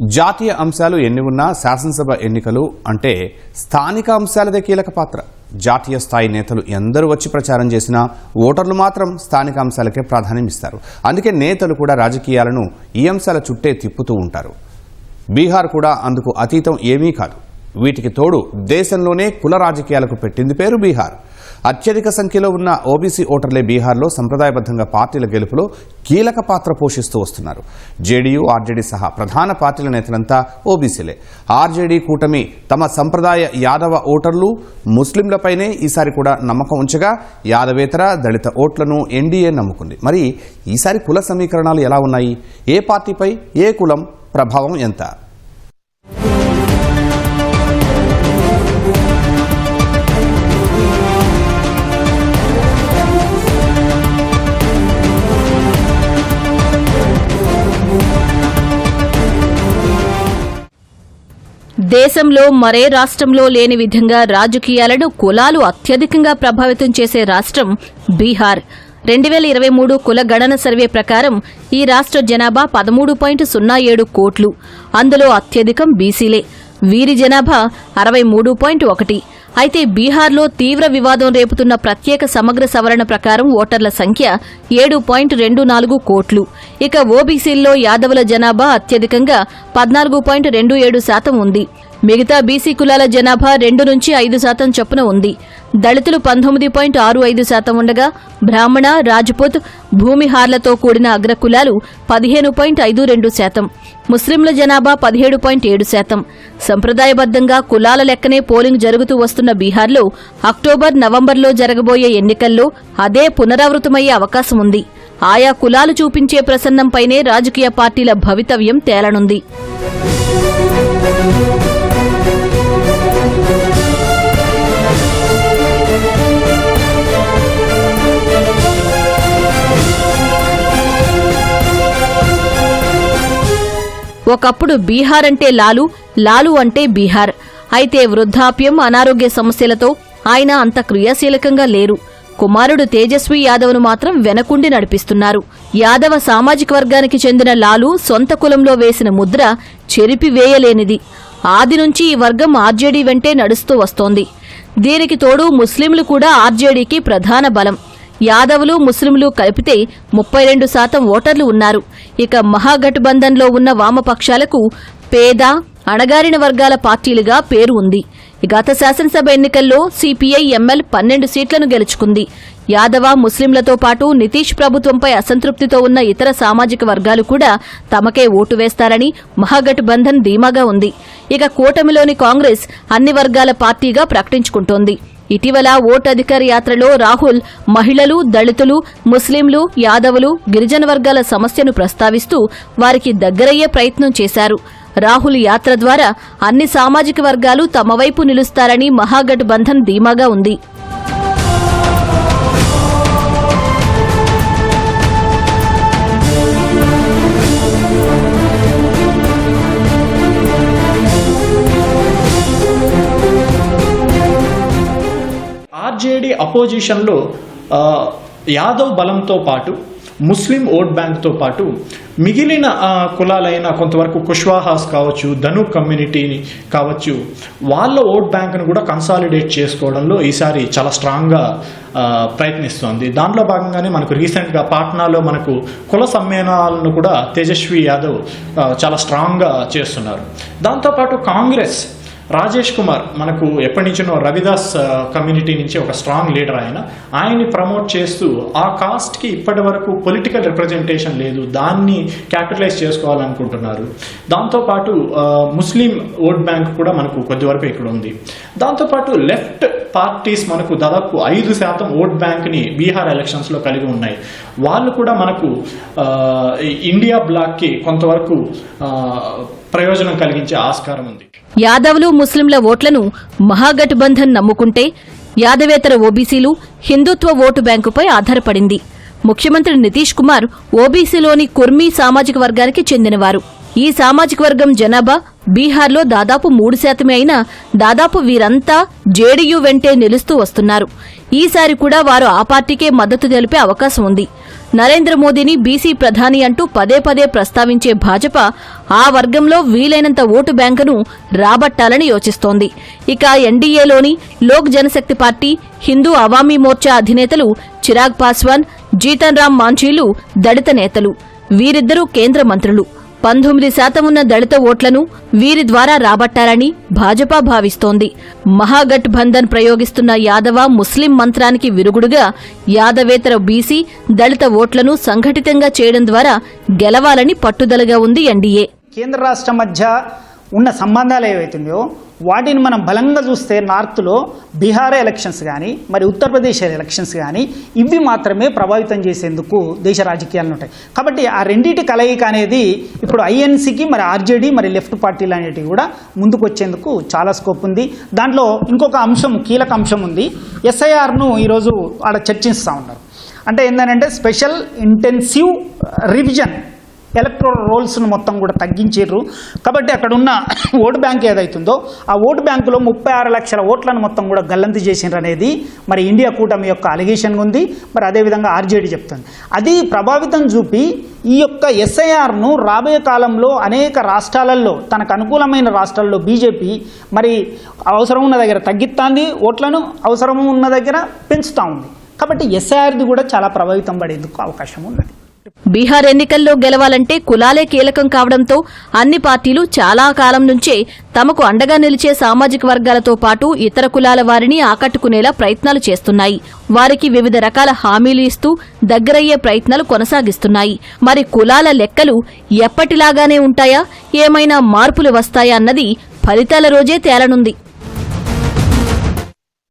జాతీయ అంశాలు ఎన్ని ఉన్నా శాసనసభ ఎన్నికలు అంటే స్థానిక అంశాలదే కీలక పాత్ర. జాతీయ స్థాయి నేతలు ఎందరూ వచ్చి ప్రచారం చేసినా ఓటర్లు మాత్రం స్థానిక అంశాలకే ప్రాధాన్యం ఇస్తారు అందుకే నేతలు కూడా రాజకీయాలను ఈ అంశాల చుట్టే తిప్పుతూ ఉంటారు. బీహార్ కూడా అందుకు అతీతం ఏమీ కాదు. వీటికి తోడు దేశంలోనే కుల రాజకీయాలకు పెట్టింది పేరు బీహార్. అత్యధిక సంఖ్యలో ఉన్న ఓబీసీ ఓటర్లే బీహార్లో సంప్రదాయబద్ధంగా పార్టీల గెలుపులో కీలక పాత్ర పోషిస్తూ వస్తున్నారు. జేడీయూ ఆర్జేడీ సహా ప్రధాన పార్టీల నేతలంతా ఓబీసీలే. ఆర్జేడీ కూటమి తమ సంప్రదాయ యాదవ ఓటర్లు ముస్లింలపైనే ఈసారి కూడా నమ్మకం ఉంచగా యాదవేతర దళిత ఓట్లను ఎన్డీఏ నమ్ముకుంది. మరి ఈసారి కుల సమీకరణాలు ఎలా ఉన్నాయి? ఏ పార్టీపై ఏ కులం ప్రభావం ఎంత? దేశంలో మరే రాష్ట్రంలో లేని విధంగా రాజకీయాలను కులాలు అత్యధికంగా ప్రభావితం చేసే రాష్ట్రం బీహార్. రెండు వేల ఇరవై మూడు కుల గణన సర్వే ప్రకారం ఈ రాష్ట్ర జనాభా పదమూడు పాయింట్ సున్నా ఏడు కోట్లు. అందులో అత్యధికం బీసీలే. వీరి జనాభా అరవై మూడు పాయింట్ ఒకటి. అయితే బీహార్లో తీవ్ర వివాదం రేపుతున్న ప్రత్యేక సమగ్ర సవరణ ప్రకారం ఓటర్ల సంఖ్య ఏడు పాయింట్ రెండు నాలుగు కోట్లు. ఇక ఓబీసీల్లో యాదవుల జనాభా అత్యధికంగా పద్నాలుగు పాయింట్ రెండు ఏడు శాతం ఉంది. మిగతా బీసీ కులాల జనాభా రెండు నుంచి ఐదు శాతం చొప్పున ఉంది. దళితులు పంతొమ్మిది పాయింట్ ఆరు ఐదు శాతం ఉండగా బ్రాహ్మణ రాజ్పుత్ భూమిహార్లతో కూడిన అగ్రకులాలు పదిహేను పాయింట్ ఐదు రెండు శాతం. ముస్లింల జనాభా పదిహేడు పాయింట్ ఏడు శాతం. సంప్రదాయబద్ధంగా కులాల లెక్కనే పోలింగ్ జరుగుతూ వస్తున్న బీహార్లో అక్టోబర్ నవంబర్లో జరగబోయే ఎన్నికల్లో అదే పునరావృతమయ్యే అవకాశం ఉంది. ఆయా కులాలు చూపించే ప్రసన్నంపైనే రాజకీయ పార్టీల భవితవ్యం తేలనుంది. ఒకప్పుడు బీహార్ అంటే లాలు లాలు అంటే బీహార్. అయితే వృద్ధాప్యం అనారోగ్య సమస్యలతో ఆయన అంత క్రియాశీలకంగా లేరు. కుమారుడు తేజస్వి యాదవ్ను మాత్రం వెనకుండి నడిపిస్తున్నారు. యాదవ సామాజిక వర్గానికి చెందిన లాలు సొంత కులంలో వేసిన ముద్ర చెరిపి వేయలేనిది. ఆది నుంచి ఈ వర్గం ఆర్జేడీ వెంటే నడుస్తూ వస్తోంది. దీనికి తోడు ముస్లింలు కూడా ఆర్జేడీకి ప్రధాన బలం. యాదవులు ముస్లింలు కలిపితే ముప్పై రెండు శాతం ఓటర్లు ఉన్నారు. ఇక మహాగఠబంధన్లో ఉన్న వామపక్షాలకు పేద అణగారిన వర్గాల పార్టీలుగా పేరు ఉంది. గత శాసనసభ ఎన్నికల్లో సిపిఐ ఎంఎల్ పన్నెండు సీట్లను గెలుచుకుంది. యాదవ ముస్లింలతో పాటు నితీష్ ప్రభుత్వంపై అసంతృప్తితో ఉన్న ఇతర సామాజిక వర్గాలు కూడా తమకే ఓటు వేస్తారని మహాగఠబంధన్ ధీమాగా ఉంది. ఇక కూటమిలోని కాంగ్రెస్ అన్ని వర్గాల పార్టీగా ప్రకటించుకుంటోంది. ఇటీవల ఓట్ అధికార యాత్రలో రాహుల్ మహిళలు దళితులు ముస్లింలు యాదవులు గిరిజన వర్గాల సమస్యను ప్రస్తావిస్తూ వారికి దగ్గరయ్యే ప్రయత్నం చేశారు. రాహుల్ యాత్ర ద్వారా అన్ని సామాజిక వర్గాలు తమ వైపు నిలుస్తారని మహాగఠబంధన్ ధీమాగా ఉంది. అపోజిషన్లో యాదవ్ బలంతో పాటు ముస్లిం ఓట్ బ్యాంక్తో పాటు మిగిలిన కులాలైన కొంతవరకు కుష్వాహాస్ కావచ్చు ధను కమ్యూనిటీని కావచ్చు వాళ్ళ ఓట్ బ్యాంక్ను కూడా కన్సాలిడేట్ చేసుకోవడంలో ఈసారి చాలా స్ట్రాంగ్గా ప్రయత్నిస్తోంది. దాంట్లో భాగంగానే మనకు రీసెంట్గా పాట్నాలో మనకు కుల సమ్మేళనాలను కూడా తేజస్వి యాదవ్ చాలా స్ట్రాంగ్గా చేస్తున్నారు. దాంతోపాటు కాంగ్రెస్ రాజేష్ కుమార్ మనకు ఎప్పటి నుంచినో రవిదాస్ కమ్యూనిటీ నుంచి ఒక స్ట్రాంగ్ లీడర్ ఆయన. ఆయన్ని ప్రమోట్ చేస్తూ ఆ కాస్ట్కి ఇప్పటి వరకు పొలిటికల్ రిప్రజెంటేషన్ లేదు. దాన్ని క్యాపిటలైజ్ చేసుకోవాలనుకుంటున్నారు. దాంతోపాటు ముస్లిం ఓట్ బ్యాంక్ కూడా మనకు కొద్ది వరకు ఇక్కడ ఉంది. దాంతోపాటు లెఫ్ట్ పార్టీస్ మనకు దాదాపు ఐదు శాతం ఓట్ బ్యాంక్ని బీహార్ ఎలక్షన్స్లో కలిగి ఉన్నాయి. వాళ్ళు కూడా మనకు ఇండియా బ్లాక్కి కొంతవరకు ప్రయోజనం కలిగించే ఆస్కారం ఉంది. యాదవులు ముస్లింల ఓట్లను మహాగఠబంధన్ నమ్ముకుంటే యాదవేతర ఓబీసీలు హిందుత్వ ఓటు బ్యాంకుపై ఆధారపడింది. ముఖ్యమంత్రి నితీష్ కుమార్ ఓబీసీలోని కుర్మీ సామాజిక వర్గానికి చెందినవారు. ఈ సామాజిక వర్గం జనాభా బీహార్లో దాదాపు మూడు శాతమే అయినా దాదాపు వీరంతా జేడీయూ వెంటే నిలుస్తూ వస్తున్నారు. ఈసారి కూడా వారు ఆ పార్టీకే మద్దతు తెలిపే అవకాశం ఉంది. నరేంద్ర మోదీని బీసీ ప్రధాని అంటూ పదే పదే ప్రస్తావించే భాజపా ఆ వర్గంలో వీలైనంత ఓటు బ్యాంకును రాబట్టాలని యోచిస్తోంది. ఇక ఎన్డీఏలోని లోక్ జనశక్తి పార్టీ హిందూ అవామీ మోర్చా అధినేతలు చిరాగ్ పాస్వాన్ జీతన్ రామ్ మాంఝీలు దళిత నేతలు. వీరిద్దరూ కేంద్ర మంత్రులు. పంతొమ్మిది శాతం ఉన్న దళిత ఓట్లను వీరి ద్వారా రాబట్టాలని భాజపా భావిస్తోంది. మహాగఠబంధన్ ప్రయోగిస్తున్న యాదవ ముస్లిం మంత్రానికి విరుగుడుగా యాదవేతర బీసీ దళిత ఓట్లను సంఘటితంగా చేయడం ద్వారా గెలవాలని పట్టుదలగా ఉంది ఎన్డీఏ. కేంద్ర రాష్ట్ర మధ్య ఉన్న సంబంధాలు ఏవైతున్నాయో వాటిని మనం బలంగా చూస్తే నార్త్లో బీహార్ ఎలక్షన్స్ కానీ మరి ఉత్తరప్రదేశ్ ఎలక్షన్స్ కానీ ఇవి మాత్రమే ప్రభావితం చేసేందుకు దేశ రాజకీయాలు ఉంటాయి. కాబట్టి ఆ రెండింటి కలయిక అనేది ఇప్పుడు ఐఎన్సీకి మరి ఆర్జేడీ మరి లెఫ్ట్ పార్టీలు అనేటివి కూడా ముందుకు వచ్చేందుకు చాలా స్కోప్ ఉంది. దాంట్లో ఇంకొక అంశం కీలక అంశం ఉంది. ఎస్ఐఆర్ను ఈరోజు ఆడ చర్చిస్తూ ఉన్నారు. అంటే ఏంటంటే స్పెషల్ ఇంటెన్సివ్ రివిజన్ ఎలక్ట్రల్ రోల్స్ను మొత్తం కూడా తగ్గించారు కాబట్టి అక్కడ ఉన్న ఓటు బ్యాంక్ ఏదైతుందో ఆ ఓటు బ్యాంకులో ముప్పై ఆరు లక్షల ఓట్లను మొత్తం కూడా గల్లంతు చేసిండ్రు అనేది మరి ఇండియా కూటమి యొక్క అలిగేషన్ ఉంది. మరి అదేవిధంగా ఆర్జేడీ చెప్తుంది. అది ప్రభావితం చూపి ఈ యొక్క ఎస్ఐఆర్ను రాబోయే కాలంలో అనేక రాష్ట్రాలలో తనకు అనుకూలమైన రాష్ట్రాల్లో బీజేపీ మరి అవసరం ఉన్న దగ్గర తగ్గిస్తుంది ఓట్లను అవసరం ఉన్న దగ్గర పెంచుతూ ఉంది. కాబట్టి ఎస్ఐఆర్ది కూడా చాలా ప్రభావితం పడేందుకు అవకాశం ఉన్నది. బీహార్ ఎన్నికల్లో గెలవాలంటే కులాలే కీలకం కావడంతో అన్ని పార్టీలు చాలా కాలం నుంచే తమకు అండగా నిలిచే సామాజిక వర్గాలతో పాటు ఇతర కులాల వారిని ఆకట్టుకునేలా ప్రయత్నాలు చేస్తున్నాయి. వారికి వివిధ రకాల హామీలు ఇస్తూ దగ్గరయ్యే ప్రయత్నాలు కొనసాగిస్తున్నాయి. మరి కులాల లెక్కలు ఎప్పటిలాగానే ఉంటాయా? ఏమైనా మార్పులు వస్తాయా అన్నది ఫలితాల రోజే తేలనుంది.